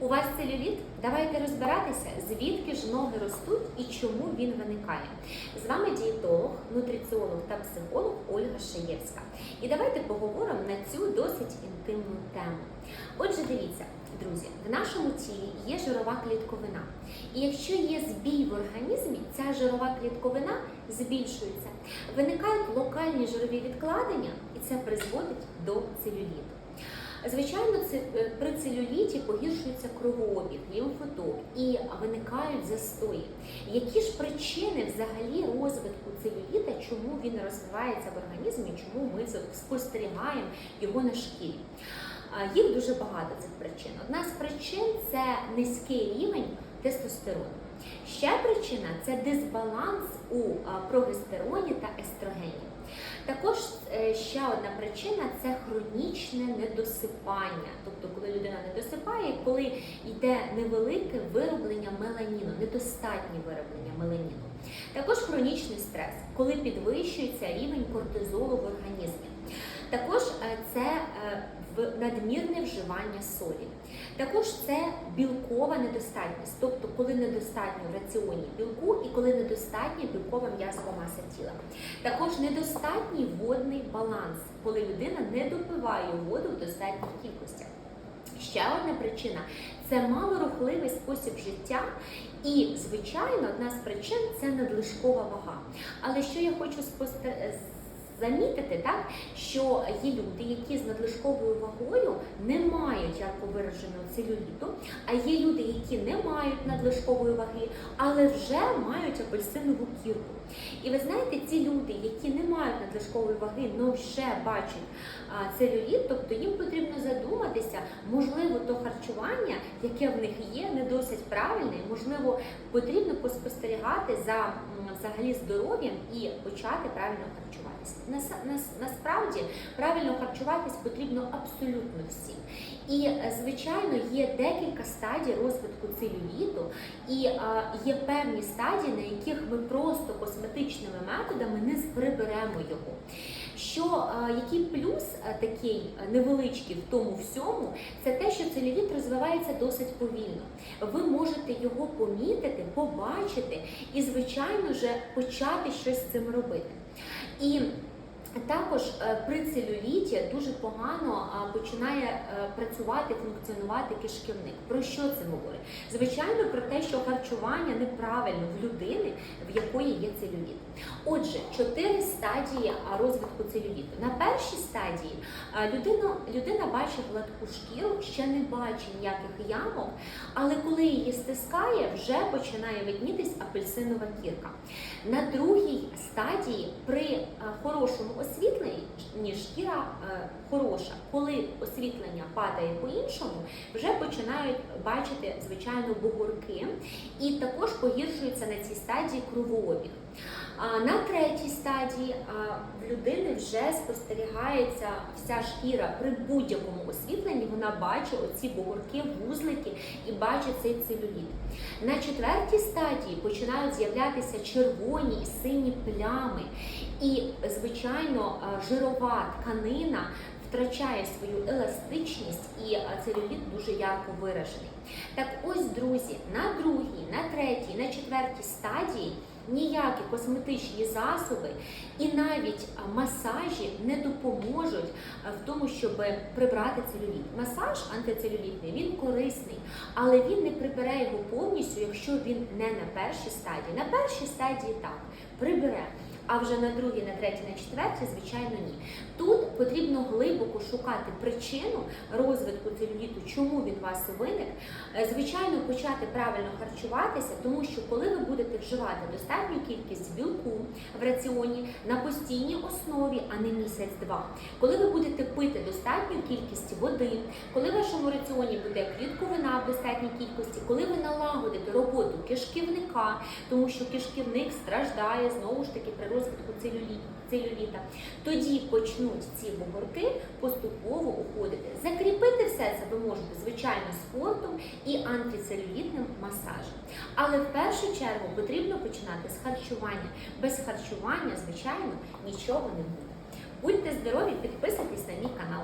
У вас целюліт? Давайте розбиратися, звідки ж ноги ростуть і чому він виникає. З вами дієтолог, нутриціолог та психолог Ольга Шаєвська. І давайте поговоримо на цю досить інтимну тему. Отже, дивіться, друзі, в нашому тілі є жирова клітковина. І якщо є збій в організмі, ця жирова клітковина збільшується. Виникають локальні жирові відкладення, і це призводить до целюліту. Звичайно, це е, при целюліті погіршується кровообіг, лімфоток і виникають застої. Які ж причини взагалі розвитку целюліта, чому він розвивається в організмі, чому ми спостерігаємо його на шкірі? Їх дуже багато цих причин. Одна з причин це низький рівень тестостерону. Ще причина це дисбаланс у прогестероні та естрогені. Також е, ще одна причина це хронічне недосипання. Тобто, коли людина не досипає, коли йде невелике вироблення меланіну, недостатнє вироблення меланіну. Також хронічний стрес, коли підвищується рівень кортизолу в організмі. Також е, це е, надмірне вживання солі. Також це білкова недостатність, тобто коли недостатньо в раціоні білку і коли недостатня білкова м'язова маса тіла. Також недостатній водний баланс, коли людина не допиває воду в достатніх кількостях. Ще одна причина це малорухливий спосіб життя. І, звичайно, одна з причин це надлишкова вага. Але що я хочу спостер... замітити, так що є люди, які з надлишковою вагою не мають ярко вираженого целюліту, а є люди, які не мають надлишкової ваги, але вже мають апельсинову кірку. І ви знаєте, ці люди, які не мають надлишкової ваги, але вже бачать целюліт, тобто їм потрібно задуматися, можливо, то харчування, яке в них є, не досить правильне, можливо, потрібно поспостерігати за взагалі здоров'ям і почати правильно харчуватися. Нас- нас- насправді правильно харчуватись потрібно абсолютно всім. І е, звичайно є декілька стадій розвитку целюліту, і е, є певні стадії, на яких ми просто косметичними методами не приберемо його. Що е, який плюс такий невеличкий в тому всьому, це те, що целюліт розвивається досить повільно. Ви можете його помітити, побачити і, звичайно ж, почати щось з цим робити. І також е, при целюліті дуже погано починає е, працювати, функціонувати кишківник. Про що це говорить? Звичайно, про те, що харчування неправильно в людини, в якої є целюліт. Отже, чотири стадії розвитку целюліту. На першій стадії людина, людина бачить гладку шкіру, ще не бачить ніяких ямок, але коли її стискає, вже починає виднітись апельсинова кірка. На другій стадії при хорошому освітленні шкіра е, хороша. Коли освітлення падає по-іншому, вже починають бачити звичайно бугорки, і також погіршується на цій стадії кровообіг. А на третій стадії в людини вже спостерігається вся шкіра при будь-якому освітленні. Вона бачить оці бугорки, вузлики і бачить цей целюліт. На четвертій стадії починають з'являтися червоні і сині плями. І, звичайно, жирова тканина втрачає свою еластичність і целюліт дуже ярко виражений. Так ось, друзі, на другій, на третій, на четвертій стадії ніякі косметичні засоби і навіть масажі не допоможуть в тому, щоб прибрати целюліт. Масаж антицелюлітний він корисний, але він не прибере його повністю, якщо він не на першій стадії. На першій стадії так прибере. А вже на другій, на третій, на четвертій, звичайно, ні. Тут потрібно глибоко шукати причину розвитку целюліту, чому він у вас виник. Е, Звичайно, почати правильно харчуватися, тому що коли ви будете вживати достатню кількість білку в раціоні на постійній основі, а не місяць-два, коли ви будете пити достатню кількість води, коли в вашому раціоні буде клітковина в достатній кількості, коли ви налагодите роботу кишківника, тому що кишківник страждає знову ж таки при розвитку целюліта, тоді почнуть ці бугорки поступово уходити. Закріпити все це ви можете звичайно спортом і антицелюлітним масажем. Але в першу чергу потрібно починати з харчування. Без харчування, звичайно, нічого не буде. Будьте здорові, підписуйтесь на мій канал.